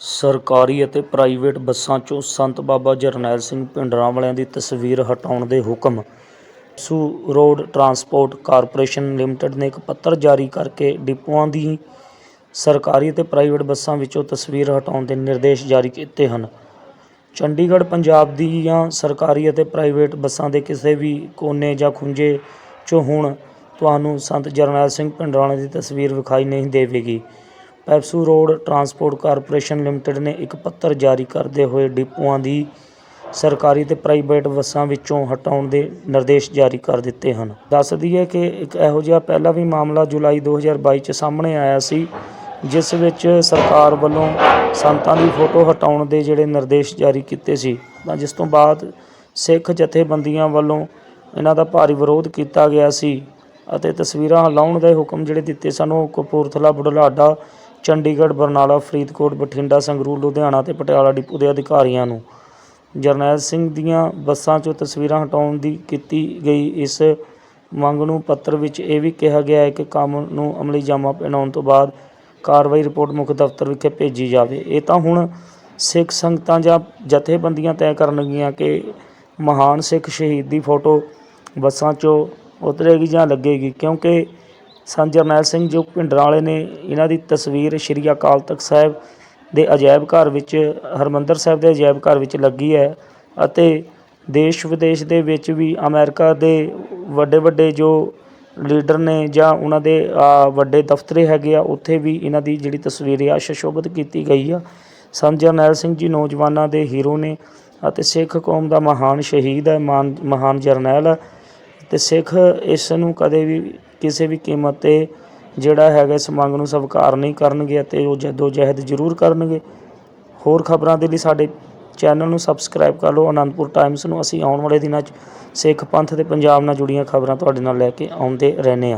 ਸਰਕਾਰੀ ਅਤੇ ਪ੍ਰਾਈਵੇਟ ਬੱਸਾਂ 'ਚੋਂ ਸੰਤ ਬਾਬਾ ਜਰਨੈਲ ਸਿੰਘ ਭਿੰਡਰਾਂ ਵਾਲਿਆਂ ਦੀ ਤਸਵੀਰ ਹਟਾਉਣ ਦੇ ਹੁਕਮ। ਸੂ ਰੋਡ ਟਰਾਂਸਪੋਰਟ ਕਾਰਪੋਰੇਸ਼ਨ ਲਿਮਟਿਡ ਨੇ ਇੱਕ ਪੱਤਰ ਜਾਰੀ ਕਰਕੇ ਡਿਪੂਆਂ ਦੀ ਸਰਕਾਰੀ ਅਤੇ ਪ੍ਰਾਈਵੇਟ ਬੱਸਾਂ ਵਿੱਚੋਂ ਤਸਵੀਰ ਹਟਾਉਣ ਦੇ ਨਿਰਦੇਸ਼ ਜਾਰੀ ਕੀਤੇ ਹਨ। ਚੰਡੀਗੜ੍ਹ, ਪੰਜਾਬ ਦੀਆਂ ਸਰਕਾਰੀ ਅਤੇ ਪ੍ਰਾਈਵੇਟ ਬੱਸਾਂ ਦੇ ਕਿਸੇ ਵੀ ਕੋਨੇ ਜਾਂ ਖੁੰਝੇ 'ਚੋਂ ਹੁਣ ਤੁਹਾਨੂੰ ਸੰਤ ਜਰਨੈਲ ਸਿੰਘ ਭਿੰਡਰਾਂ ਭਿੰਡਰਾਂਵਾਲੇ ਦੀ ਤਸਵੀਰ ਵਿਖਾਈ ਨਹੀਂ ਦੇਵੇਗੀ। Pepsu road transport corporation limited ਨੇ ਇੱਕ ਪੱਤਰ ਜਾਰੀ ਕਰਦੇ ਹੋਏ ਡਿਪੂਆਂ ਦੀ ਸਰਕਾਰੀ ਤੇ ਪ੍ਰਾਈਵੇਟ ਬੱਸਾਂ ਵਿੱਚੋਂ ਹਟਾਉਣ ਦੇ ਨਿਰਦੇਸ਼ ਜਾਰੀ ਕਰ ਦਿੱਤੇ ਹਨ। ਦੱਸ ਦਈਏ ਕਿ ਇੱਕ ਇਹੋ ਜਿਹਾ ਪਹਿਲਾ ਵੀ ਮਾਮਲਾ ਜੁਲਾਈ 2022 ਚ ਸਾਹਮਣੇ ਆਇਆ ਸੀ, ਜਿਸ ਵਿੱਚ ਸਰਕਾਰ ਵੱਲੋਂ ਸੰਤਾਂ ਦੀ ਫੋਟੋ ਹਟਾਉਣ ਦੇ ਜਿਹੜੇ ਨਿਰਦੇਸ਼ ਜਾਰੀ ਕੀਤੇ ਸੀ, ਤਾਂ ਜਿਸ ਤੋਂ ਬਾਅਦ ਸਿੱਖ ਜਥੇਬੰਦੀਆਂ ਵੱਲੋਂ ਇਹਨਾਂ ਦਾ ਭਾਰੀ ਵਿਰੋਧ ਕੀਤਾ ਗਿਆ ਸੀ ਅਤੇ ਤਸਵੀਰਾਂ ਹਲਾਉਣ ਦੇ ਹੁਕਮ ਜਿਹੜੇ ਦਿੱਤੇ ਸਨ, ਉਹ ਕਪੂਰਥਲਾ, ਬੁਢਲਾਡਾ ਚੰਡੀਗੜ੍ਹ, ਬਰਨਾਲਾ, ਫਰੀਦਕੋਟ, ਬਠਿੰਡਾ, ਸੰਗਰੂਰ, ਲੁਧਿਆਣਾ ਅਤੇ ਪਟਿਆਲਾ ਡਿਪੂ ਦੇ ਅਧਿਕਾਰੀਆਂ ਨੂੰ। ਜਰਨੈਲ ਸਿੰਘ ਦੀਆਂ ਬੱਸਾਂ 'ਚੋਂ ਤਸਵੀਰਾਂ ਹਟਾਉਣ ਦੀ ਕੀਤੀ ਗਈ। ਇਸ ਮੰਗ ਨੂੰ ਪੱਤਰ ਵਿੱਚ ਇਹ ਵੀ ਕਿਹਾ ਗਿਆ ਹੈ ਕਿ ਕੰਮ ਨੂੰ ਅਮਲੀ ਜਾਮਾ ਪਹਿਨਾਉਣ ਤੋਂ ਬਾਅਦ ਕਾਰਵਾਈ ਰਿਪੋਰਟ ਮੁੱਖ ਦਫ਼ਤਰ ਵਿਖੇ ਭੇਜੀ ਜਾਵੇ। ਇਹ ਤਾਂ ਹੁਣ ਸਿੱਖ ਸੰਗਤਾਂ ਜਾਂ ਜਥੇਬੰਦੀਆਂ ਤੈਅ ਕਰਨਗੀਆਂ ਕਿ ਮਹਾਨ ਸਿੱਖ ਸ਼ਹੀਦ ਦੀ ਫੋਟੋ ਬੱਸਾਂ 'ਚੋਂ ਉਤਰੇਗੀ ਜਾਂ ਲੱਗੇਗੀ, ਕਿਉਂਕਿ ਸੰਤ ਜਰਨੈਲ ਸਿੰਘ ਜੋ ਭਿੰਡਰਾਂ ਵਾਲੇ ਨੇ, ਇਹਨਾਂ ਦੀ ਤਸਵੀਰ ਸ਼੍ਰੀ ਅਕਾਲ ਤਖਤ ਸਾਹਿਬ ਦੇ ਅਜਾਇਬ ਘਰ ਵਿੱਚ, ਹਰਮੰਦਰ ਸਾਹਿਬ ਦੇ ਅਜਾਇਬ ਘਰ ਵਿੱਚ ਲੱਗੀ ਹੈ ਅਤੇ ਦੇਸ਼ ਵਿਦੇਸ਼ ਦੇ ਵਿੱਚ ਵੀ ਅਮਰੀਕਾ ਦੇ ਵੱਡੇ ਵੱਡੇ ਜੋ ਲੀਡਰ ਨੇ ਜਾਂ ਉਹਨਾਂ ਦੇ ਵੱਡੇ ਦਫ਼ਤਰੇ ਹੈਗੇ ਆ, ਉੱਥੇ ਵੀ ਇਹਨਾਂ ਦੀ ਜਿਹੜੀ ਤਸਵੀਰ ਆ, ਸ਼ਸ਼ੋਭਿਤ ਕੀਤੀ ਗਈ ਆ। ਸੰਤ ਜਰਨੈਲ ਸਿੰਘ ਜੀ ਨੌਜਵਾਨਾਂ ਦੇ ਹੀਰੋ ਨੇ ਅਤੇ ਸਿੱਖ ਕੌਮ ਦਾ ਮਹਾਨ ਸ਼ਹੀਦ ਹੈ, ਮਾਨ, ਮਹਾਨ ਜਰਨੈਲ ਹੈ। ਤੇ ਸਿੱਖ ਇਸ ਨੂੰ ਕਦੇ ਵੀ ਕਿਸੇ ਵੀ ਕੀਮਤ ਤੇ ਜਿਹੜਾ ਹੈਗਾ ਇਸ ਮੰਗ ਨੂੰ ਸਵੀਕਾਰ ਨਹੀਂ ਕਰਨਗੇ ਅਤੇ ਉਹ ਜੱਦੋ ਜਹਿਦ ਜ਼ਰੂਰ ਕਰਨਗੇ। ਹੋਰ ਖਬਰਾਂ ਦੇ ਲਈ ਸਾਡੇ ਚੈਨਲ ਨੂੰ ਸਬਸਕ੍ਰਾਈਬ ਕਰ ਲਓ। ਅਨੰਦਪੁਰ ਟਾਈਮਸ ਨੂੰ ਅਸੀਂ ਆਉਣ ਵਾਲੇ ਦਿਨਾਂ 'ਚ ਸਿੱਖ ਪੰਥ ਅਤੇ ਪੰਜਾਬ ਨਾਲ ਜੁੜੀਆਂ ਖਬਰਾਂ ਤੁਹਾਡੇ ਨਾਲ ਲੈ ਕੇ ਆਉਂਦੇ ਰਹਿੰਦੇ ਹਾਂ।